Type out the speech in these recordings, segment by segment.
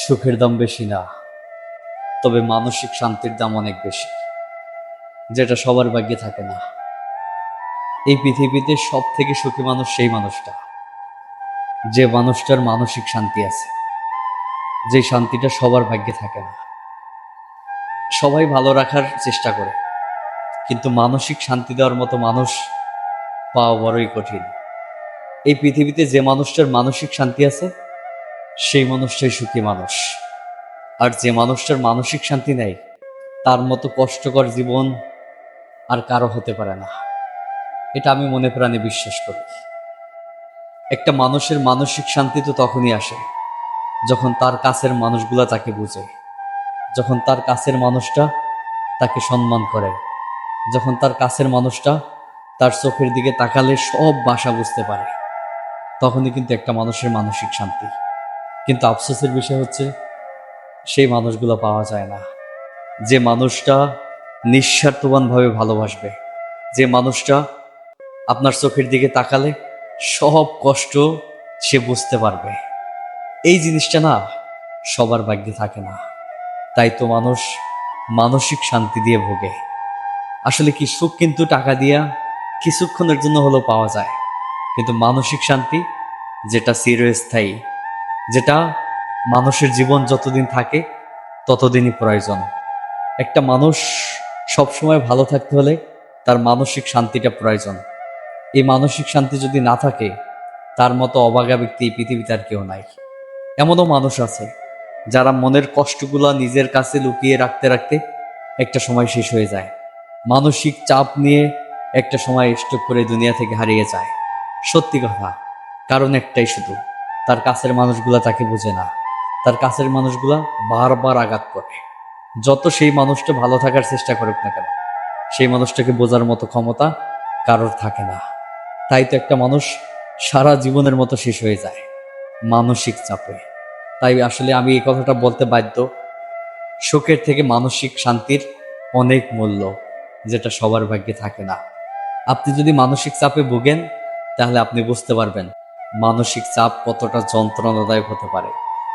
সুখের দাম বেশি না, তবে মানসিক শান্তির দাম অনেক বেশি, যেটা সবার ভাগ্যে থাকে না। এই পৃথিবীতে সব থেকে সুখী মানুষ সেই মানুষটা, যে মানুষটার মানসিক শান্তি আছে, যে শান্তিটা সবার ভাগ্যে থাকে না। সবাই ভালো রাখার চেষ্টা করে, কিন্তু মানসিক শান্তি দেওয়ার মতো মানুষ পাওয়া বড়ই কঠিন। এই পৃথিবীতে যে মানুষটার মানসিক শান্তি আছে সেই মানুষটাই সুখী মানুষ। আর যে মানুষটার মানসিক শান্তি নেই, তার মতো কষ্টকর জীবন আর কারও হতে পারে না। এটা আমি মনে প্রাণে বিশ্বাস করি। একটা মানুষের মানসিক শান্তি তো তখনই আসে, যখন তার কাছের মানুষগুলা তাকে বুঝে। যখন তার কাছের মানুষটা তাকে সম্মান করে। যখন তার কাছের মানুষটা তার চোখের দিকে তাকালে সব বাসা বুঝতে পারে। তখনই কিন্তু একটা মানুষের মানসিক শান্তি। কিন্তু আফসোসের বিষয় হচ্ছে, সেই মানুষগুলো পাওয়া যায় না। যে মানুষটা নিঃস্বার্থবানভাবে ভালোবাসবে, যে মানুষটা আপনার চোখের দিকে তাকালে সব কষ্ট সে বুঝতে পারবে। এই জিনিসটা না সবার ভাগ্যে থাকে না। তাই তো মানুষ মানসিক শান্তি দিয়ে ভোগে। আসলে কি সুখ কিন্তু টাকা দিয়া কিছুক্ষণের জন্য হলেও পাওয়া যায়। কিন্তু মানসিক শান্তি যেটা চিরস্থায়ী যেটা মানুষের জীবন যতদিন থাকে, ততদিনই প্রয়োজন। একটা মানুষ সবসময় ভালো থাকতে হলে তার মানসিক শান্তিটা প্রয়োজন। এই মানসিক শান্তি যদি না থাকে, তার মতো অবাগা ব্যক্তি এই পৃথিবীতে আর কেউ নাই। এমনও মানুষ আছে, যারা মনের কষ্টগুলো নিজের কাছে লুকিয়ে রাখতে রাখতে একটা সময় শেষ হয়ে যায়। মানসিক চাপ নিয়ে একটা সময় স্টক করে দুনিয়া থেকে হারিয়ে যায়। সত্যি কথা, কারণ একটাই শুধু। তার কাছের মানুষগুলা তাকে বোঝে না। তার কাছের মানুষগুলা বারবার আঘাত করে। যত সেই মানুষটা ভালো থাকার চেষ্টা করুক না কেন, সেই মানুষটাকে বোঝার মতো ক্ষমতা কারোর থাকে না। তাই তো একটা মানুষ সারা জীবনের মতো শেষ হয়ে যায় মানসিক চাপে। তাই আসলে আমি এই কথাটা বলতে বাধ্য। শোকের থেকে মানসিক শান্তির অনেক মূল্য যেটা সবার ভাগ্যে থাকে না। আপনি যদি মানসিক চাপে ভোগেন, তাহলে আপনি বুঝতে পারবেন মানসিক চাপ কতটা যন্ত্রণাদায়ক হতে পারে,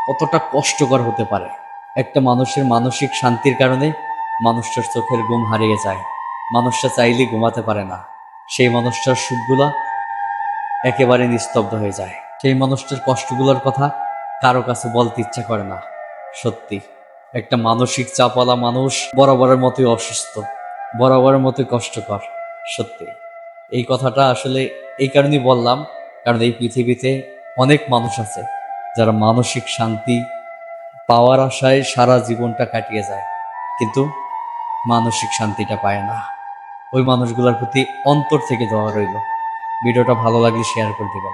কতটা কষ্টকর হতে পারে। একটা মানুষের মানসিক শান্তির কারণে মানুষটার চোখের ঘুম হারিয়ে যায়। মানুষটা চাইলে ঘুমাতে পারে না। সেই মানুষটার সুখগুলা একেবারে নিস্তব্ধ হয়ে যায়। সেই মানুষটার কষ্টগুলোর কথা কারও কাছে বলতে ইচ্ছা করে না। সত্যি, একটা মানসিক চাপওয়ালা মানুষ বরাবরের মতোই অসুস্থ, বরাবরের মতোই কষ্টকর। সত্যি, এই কথাটা আসলে এই কারণেই বললাম কারণ এই পৃথিবীতে অনেক মানুষ আছে যারা মানসিক শান্তি পাওয়ার আশায় সারা জীবনটা কাটিয়ে যায়, কিন্তু মানসিক শান্তিটা পায় না। ওই মানুষগুলোর প্রতি অন্তর থেকে দেওয়া রইল। ভিডিওটা ভালো লাগলে শেয়ার করে দেবেন।